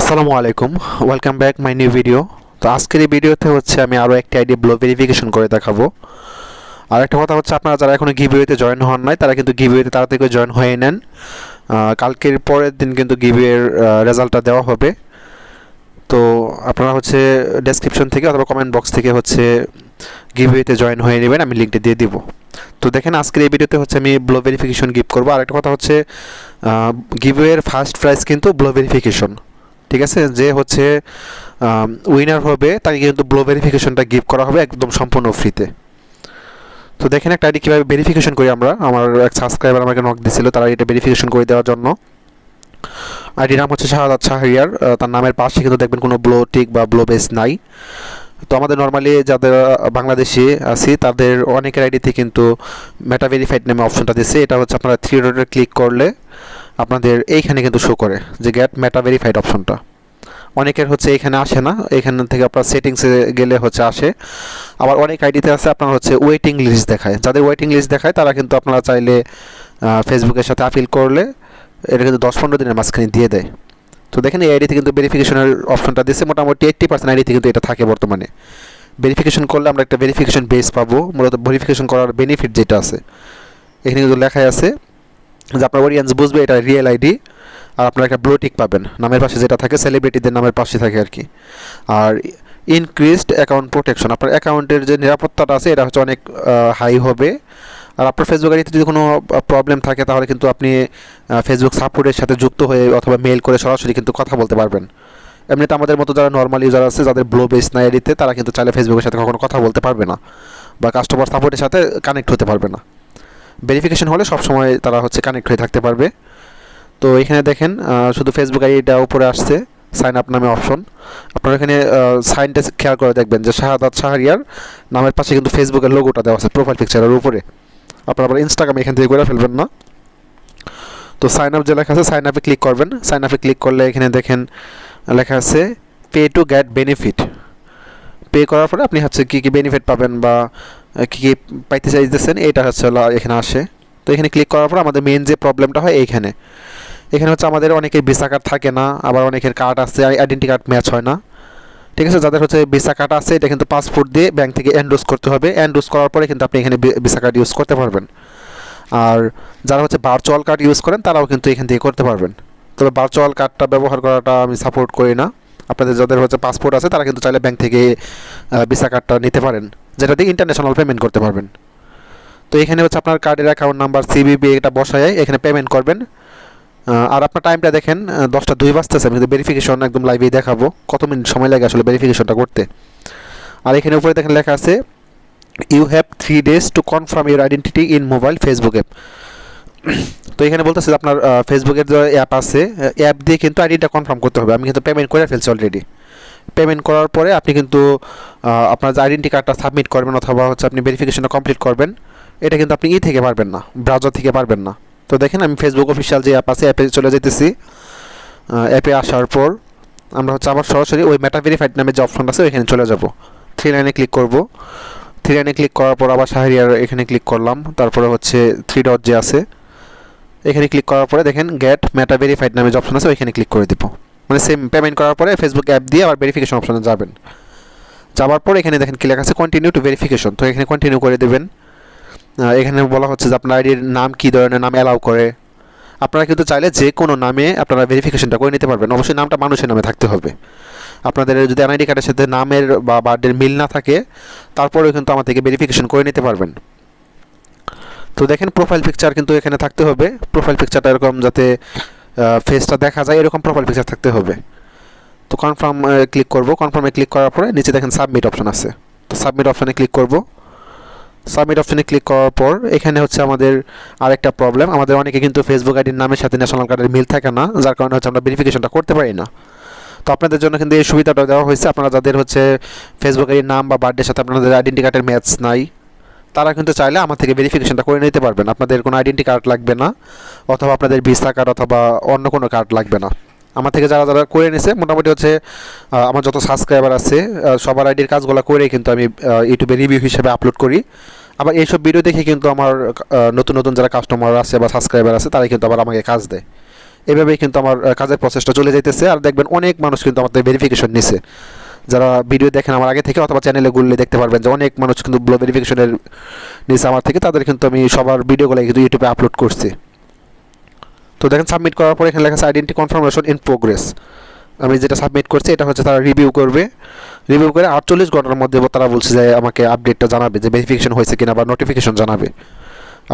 আসসালামু আলাইকুম welcome back my new video তো আজকের এই ভিডিওতে হচ্ছে আমি আরও একটি আইডি ব্লো ভেরিফিকেশন করে দেখাবো। আর একটা কথা হচ্ছে আপনারা যারা এখনও গিভিওতে জয়েন হন নাই, তারা কিন্তু গিভিওতে তাড়াতাড়ি করে জয়েন হয়ে নেন। কালকের পরের দিন কিন্তু গিভিওয়ের রেজাল্টটা দেওয়া হবে। তো আপনারা হচ্ছে ডেসক্রিপশন থেকে অথবা কমেন্ট বক্স থেকে হচ্ছে গিভিওতে জয়েন হয়ে নেবেন, আমি লিঙ্কটা দিয়ে দিব। তো দেখেন আজকের এই ভিডিওতে হচ্ছে আমি ব্লো ভেরিফিকেশন গিভ করব। আর একটা কথা হচ্ছে গিভওয়ের ফার্স্ট প্রাইজ কিন্তু ব্লো ভেরিফিকেশন ঠিক আছে? যে হচ্ছে উইনার হবে, তাকে কিন্তু ব্লো ভেরিফিকেশনটা গিভ করা হবে একদম সম্পূর্ণ ফ্রিতে তো দেখেন একটা আইডি কীভাবে ভেরিফিকেশন করি আমরা। আমার এক সাবস্ক্রাইবার আমাকে নক দিয়েছিল তারা এটা ভেরিফিকেশন করে দেওয়ার জন্য। আইডির নাম হচ্ছে শাহাদাত শাহরিয়ার তার নামের পাশে কিন্তু দেখবেন কোনো ব্লো টিক বা ব্লো বেস নাই। তো আমাদের নর্মালি যাদের বাংলাদেশি আছি, তাদের অনেকের আইডিতে কিন্তু মেটা ভেরিফাইড নামে অপশনটা দিচ্ছে এটা হচ্ছে আপনারা থ্রি ডটে ক্লিক করলে আপনাদের এইখানে কিন্তু শো করে, যে গেট মেটা ভেরিফাইড অপশনটা অনেকের হচ্ছে এখানে আসে না এখান থেকে আপনার সেটিংসে গেলে হচ্ছে আসে। আবার অনেক আইডিতে আছে, আপনার হচ্ছে ওয়েটিং লিস্ট দেখায়। যাদের ওয়েটিং লিস্ট দেখায়, তারা কিন্তু আপনারা চাইলে ফেসবুকের সাথে আপিল করলে এটা কিন্তু দশ পনেরো দিনের মাঝখানে দিয়ে দেয়। তো দেখেন, এই আইডিতে কিন্তু ভেরিফিকেশনের অপশনটা দিচ্ছে মোটামুটি এইট্টি পার্সেন্ট আইডিতে কিন্তু এটা থাকে বর্তমানে। ভেরিফিকেশন করলে আমরা একটা ভেরিফিকেশন বেস পাবো। মূলত ভেরিফিকেশন করার বেনিফিট যেটা আছে, এখানে কিন্তু লেখাই আছে যে আপনার অডিয়েন্স বুঝবে এটা রিয়েল আইডি আর আপনারা একটা ব্লোটিক পাবেন। নামের পাশে যেটা থাকে সেলিব্রিটিদের নামের পাশে থাকে আর কি। আর ইনক্রিজড অ্যাকাউন্ট প্রোটেকশন আপনার অ্যাকাউন্টের যে নিরাপত্তাটা আছে, এটা হচ্ছে অনেক হাই হবে। আর আপনার ফেসবুক আইডিতে যদি কোনো প্রবলেম থাকে, তাহলে কিন্তু আপনি ফেসবুক সাপোর্টের সাথে যুক্ত হয়ে অথবা মেল করে সরাসরি কিন্তু কথা বলতে পারবেন। এমনিতে আমাদের মতো যারা নর্মাল ইউজার আছে, যাদের ব্লো বেস না আইডিতে, তারা কিন্তু চাইলে ফেসবুকের সাথে কখনো কথা বলতে পারবে না। বা কাস্টমার সাপোর্টের সাথে কানেক্ট হতে পারবে না। ভেরিফিকেশন হলে সবসময় তারা হচ্ছে কানেক্ট হয়ে থাকতে পারবে। তো এখানে দেখেন শুধু ফেসবুক আইডিটা উপরে আসছে সাইন আপ নামে অপশন আপনারা এখানে সাইনটা খেয়াল করে দেখবেন যে শাহাদাত শাহরিয়ার নামের পাশে কিন্তু ফেসবুকের লোগোটা দেওয়া আছে প্রোফাইল পিকচারের উপরে। আপনারা আবার ইনস্টাগ্রাম এখান থেকে করে ফেলবেন না। তো সাইন আপ যে লেখা আছে সাইন আপে ক্লিক করবেন। সাইন আপে ক্লিক করলে এখানে দেখেন, লেখা আছে pay to get benefit pay করার পরে আপনি হচ্ছে কী কী বেনিফিট পাবেন বা কী কী পাইতে চাইতেছেন এটা হচ্ছে হলো এখানে আসে। তো এখানে ক্লিক করার পর আমাদের মেন যে প্রবলেমটা হয় এইখানে। এখানে হচ্ছে আমাদের অনেকের ভিসা কার্ড থাকে না, আবার অনেকের কার্ড আছে আইডেন্টি কার্ড ম্যাচ হয় না। ঠিক আছে? যাদের হচ্ছে ভিসা কার্ড আছে, এটা কিন্তু পাসপোর্ট দিয়ে ব্যাংক থেকে এন্ডোজ করতে হবে। এন্ডোজ করার পরে কিন্তু আপনি এখানে ভিসা কার্ড ইউজ করতে পারবেন। আর যারা হচ্ছে ভার্চুয়াল কার্ড ইউজ করেন, তারাও কিন্তু এখান থেকে করতে পারবেন। তবে ভার্চুয়াল কার্ডটা ব্যবহার করাটা আমি সাপোর্ট করি না। আপনাদের যাদের হচ্ছে পাসপোর্ট আছে, তারা কিন্তু চাইলে ব্যাংক থেকে ভিসা কার্ডটা নিতে পারেন। যেটা দিয়ে ইন্টারন্যাশনাল পেমেন্ট করতে পারবেন। তো এখানে হচ্ছে আপনার কার্ডের অ্যাকাউন্ট নাম্বার সিবিবি এটা বসায় এখানে পেমেন্ট করবেন। আর আপনার টাইমটা দেখেন দশটা দুই বাজতেছে, আমি কিন্তু ভেরিফিকেশন একদম লাইভেই দেখাবো, কত মিনিট সময় লাগে আসলে ভেরিফিকেশনটা করতে। আর এখানে উপরে দেখেন লেখা আছে you have three days to confirm your identity in mobile Facebook app তো এখানে বলতেছে আপনার ফেসবুকের যে অ্যাপ আছে অ্যাপ দিয়ে কিন্তু আইডিটা কনফার্ম করতে হবে। আমি কিন্তু পেমেন্ট করে ফেলছি অলরেডি পেমেন্ট করার পরে আপনি কিন্তু আপনার যে আইডেন্টি কার্ডটা সাবমিট করবেন অথবা হচ্ছে আপনি ভেরিফিকেশনটা কমপ্লিট করবেন, এটা কিন্তু আপনি ই থেকে পারবেন না ব্রাউজার থেকে পারবেন না। তো দেখেন আমি ফেসবুক অফিসিয়াল যে অ্যাপ আছে অ্যাপে চলে যেতেছি অ্যাপে আসার পর আমরা হচ্ছে আবার সরাসরি ওই মেটা ভেরিফাইড নামে যে অপশনটা আছে, ওইখানে চলে যাব। থ্রি লাইনে ক্লিক করব। থ্রি লাইনে ক্লিক করার পর আবার শাহরিয়ার এখানে ক্লিক করলাম। তারপরে হচ্ছে থ্রি ডট যে আছে, এখানে ক্লিক করার পরে দেখেন গেট মেটা ভেরিফাইড নামে যে অপশন আছে, ওইখানে ক্লিক করে দিব। মানে সেম পেমেন্ট করার পরে ফেসবুক অ্যাপ দিয়ে আবার ভেরিফিকেশন অপশনে যাবেন। যাওয়ার পর এখানে দেখেন কি লেখা আছে কন্টিনিউ টু ভেরিফিকেশন তো এখানে কন্টিনিউ করে দেবেন। এখানে বলা হচ্ছে যে আপনার আইডির নাম কী ধরনের, নাম অ্যালাউ করে। আপনারা কিন্তু চাইলে যে কোনো নামে আপনারা ভেরিফিকেশনটা করে নিতে পারবেন। অবশ্যই নামটা মানুষের নামে থাকতে হবে। আপনাদের যদি এনআইডি কার্ডের সাথে নামের বা বার্থডের মিল না থাকে, তারপরেও কিন্তু আমার থেকে ভেরিফিকেশন করে নিতে পারবেন। তো দেখেন প্রোফাইল পিকচার কিন্তু এখানে থাকতে হবে। প্রোফাইল পিকচারটা এরকম যাতে ফেসটা দেখা যায়, এরকম প্রোফাইল পিকচার থাকতে হবে। তো কনফার্ম ক্লিক করব। কনফার্মে ক্লিক করার পরে নিচে দেখেন সাবমিট অপশন আছে। তো সাবমিট অপশনে ক্লিক করব। সাবমিট অপশনে ক্লিক করার পর এখানে হচ্ছে আমাদের আরেকটা প্রবলেম আমাদের অনেকে কিন্তু ফেসবুক আইডির নামের সাথে ন্যাশনাল কার্ডের মিল থাকে না, যার কারণে হচ্ছে আমরা ভেরিফিকেশনটা করতে পারি না। তো আপনাদের জন্য কিন্তু এই সুবিধাটা দেওয়া হয়েছে। আপনারা যাদের হচ্ছে ফেসবুক আইডির নাম বা বার্থডের সাথে আপনাদের আইডেন্টি কার্ডের ম্যাচ নাই তারা কিন্তু চাইলে আমার থেকে ভেরিফিকেশনটা করে নিতে পারবেন। আপনাদের কোনো আইডেন্টি কার্ড লাগবে না, অথবা আপনাদের ভিসা কার্ড অথবা অন্য কোনো কার্ড লাগবে না। আমার থেকে যারা যারা করে নিছে, মোটামুটি হচ্ছে আমার যত সাবস্ক্রাইবার আছে সবার আইডির কাজগুলো করে কিন্তু আমি ইউটিউবে রিভিউ হিসেবে আপলোড করি। আবার এইসব ভিডিও দেখে কিন্তু আমার নতুন নতুন যারা কাস্টমার আছে বা সাবস্ক্রাইবার আছে, তারাই কিন্তু আবার আমাকে কাজ দেয়। এভাবেই কিন্তু আমার কাজের প্রসেসটা চলে যাইতেছে। আর দেখবেন অনেক মানুষ কিন্তু আমাদের ভেরিফিকেশন নিছে। যারা ভিডিও দেখেন আমার আগে থেকে অথবা চ্যানেলে গুললে দেখতে পারবেন যে অনেক মানুষ কিন্তু ব্লো ভেরিফিকেশনের নিছে আমার থেকে, তাদের কিন্তু আমি সবার ভিডিওগুলো কিন্তু ইউটিউবে আপলোড করছি। তো দেখেন সাবমিট করার পরে এখানে লেখা আছে আইডেন্টি কনফার্মেশন ইন প্রোগ্রেস আমি যেটা সাবমিট করছি এটা হচ্ছে তারা রিভিউ করবে। রিভিউ করে আটচল্লিশ ঘণ্টার মধ্যে তারা বলছে যে আমাকে আপডেটটা জানাবে যে ভেরিফিকেশন হয়েছে কিনা বা নোটিফিকেশন জানাবে।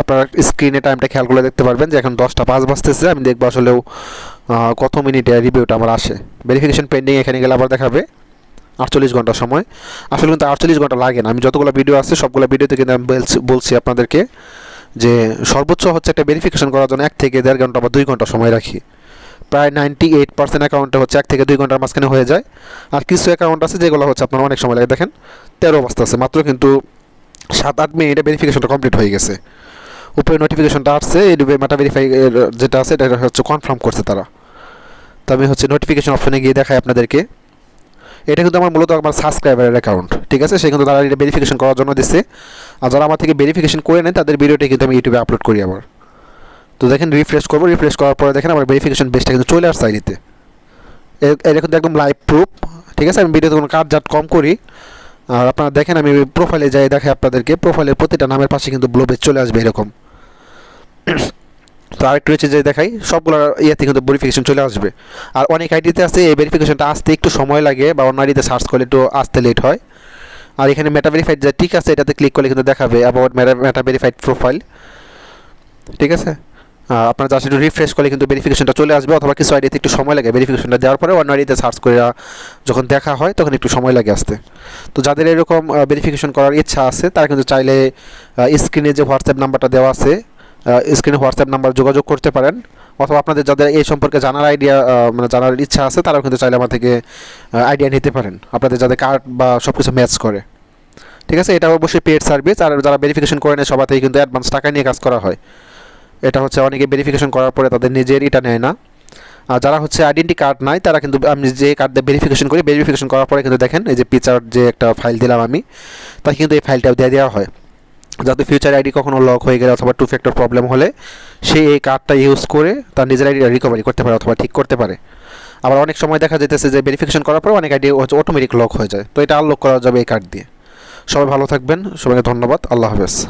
আপনারা স্ক্রিনে টাইমটা খেয়াল করে দেখতে পারবেন যে এখন দশটা পাঁচ বাজতেছে, আমি দেখব আসলেও কত মিনিটে রিভিউটা আমার আসে। ভেরিফিকেশন পেন্ডিং এখানে গেলে আবার দেখাবে। আটচল্লিশ ঘণ্টা সময়। আসলে কিন্তু আটচল্লিশ ঘণ্টা লাগে না। আমি যতগুলো ভিডিও আছে, সবগুলো ভিডিওতে কিন্তু আমি বলছি- আপনাদেরকে যে সর্বোচ্চ হচ্ছে একটা ভেরিফিকেশন করার জন্য এক থেকে দেড় ঘণ্টা বা দুই ঘণ্টা সময় রাখি। প্রায় নাইনটি এইট পার্সেন্ট অ্যাকাউন্টে হচ্ছে এক থেকে দুই ঘণ্টার মাঝখানে হয়ে যায়। আর কিছু অ্যাকাউন্ট আছে যেগুলো হচ্ছে আপনার অনেক সময় লাগে। দেখেন, তেরো অবস্থা আছে। মাত্র কিন্তু সাত আট মিনিটে ভেরিফিকেশনটা কমপ্লিট হয়ে গেছে। উপরে নোটিফিকেশনটা আসছে, এই মেটা ভেরিফাই যেটা আছে, এটা হচ্ছে কনফার্ম করছে তারা। তো আমি হচ্ছে নোটিফিকেশন অপশনে গিয়ে দেখাই আপনাদেরকে। এটা কিন্তু আমার মূলত আমার সাবস্ক্রাইবারের অ্যাকাউন্ট ঠিক আছে? সে কিন্তু তারা এটা ভেরিফিকেশন করার জন্য দিচ্ছে আর যারা আমার থেকে ভেরিফিকেশন করে নেয়, তাদের ভিডিওটা কিন্তু আমি ইউটিউবে আপলোড করি আবার। তো দেখেন রিফ্রেশ করব। রিফ্রেশ করার পরে দেখেন, আমার ভেরিফিকেশন বেসটা কিন্তু চলে আসছে আইডিতে। এটা কিন্তু একদম লাইভ প্রুফ ঠিক আছে? আমি ভিডিওতে কোনো কাজ জাট কম করি। আর আপনারা দেখেন, আমি প্রোফাইলে যাই দেখাই আপনাদেরকে প্রোফাইলের প্রতিটা নামের পাশে কিন্তু ব্লো বেজ চলে আসবে এরকম। তো আরেকটু হচ্ছে যে দেখাই, সবগুলো ইয়েতে কিন্তু ভেরিফিকেশন চলে আসবে। আর অনেক আইডিতে আছে, এই ভেরিফিকেশনটা আসতে একটু সময় লাগে বা অন্য আইডিতে সার্চ করলে একটু আসতে লেট হয়। আর এখানে মেটা ভেরিফাইড যে ঠিক আছে, এটাতে ক্লিক করলে কিন্তু দেখাবে অ্যাবাউট মেটা ভেরিফাইড প্রোফাইল ঠিক আছে? আপনার জাস্ট একটু রিফ্রেশ করলে কিন্তু ভেরিফিকেশনটা চলে আসবে অথবা কিছু আইডিতে একটু সময় লাগে ভেরিফিকেশনটা দেওয়ার পরে অন্য আইডিতে সার্চ করে যখন দেখা হয় তখন একটু সময় লাগে আসতে। তো যাদের এরকম ভেরিফিকেশন করার ইচ্ছা আছে, তারা কিন্তু চাইলে স্ক্রিনে যে হোয়াটসঅ্যাপ নাম্বারটা দেওয়া আছে স্ক্রিনে হোয়াটসঅ্যাপ নাম্বার যোগাযোগ করতে পারেন। অথবা আপনাদের যাদের এই সম্পর্কে জানার আইডিয়া মানে জানার ইচ্ছা আছে, তারাও কিন্তু চাইলে আমার থেকে আইডিয়া নিতে পারেন। আপনাদের যাদের কার্ড বা সব কিছু ম্যাচ করে। ঠিক আছে? এটা অবশ্যই পেড সার্ভিস আর যারা ভেরিফিকেশন করে নেয় থেকে কিন্তু অ্যাডভান্স টাকা নিয়ে কাজ করা হয়। এটা হচ্ছে অনেকে ভেরিফিকেশন করার পরে তাদের নিজের এটা নেয় না। আর যারা হচ্ছে আইডেন্টি কার্ড নাই, তারা কিন্তু আমি যে কার্ড দিয়ে ভেরিফিকেশন করি ভেরিফিকেশন করার পরে কিন্তু দেখেন, এই যে পিচার যে একটা ফাইল দিলাম আমি, তাকে কিন্তু এই ফাইলটাও দিয়ে দেওয়া হয়। যাতে ফিউচার আইডি কখনো লক হয়ে গেলে অথবা টু ফ্যাক্টর প্রবলেম হলে, সে এই কার্ডটা ইউজ করে তার নিজের আইডি রিকভারি করতে পারে অথবা ঠিক করতে পারে। আবার অনেক সময় দেখা যেতেছে যে ভেরিফিকেশন করার পর অনেক আইডি হচ্ছে অটোমেটিক লক হয়ে যায়। তো এটা আনলক করা যাবে এই কার্ড দিয়ে। সবাই ভালো থাকবেন। সবাইকে ধন্যবাদ। আল্লাহ হাফেজ।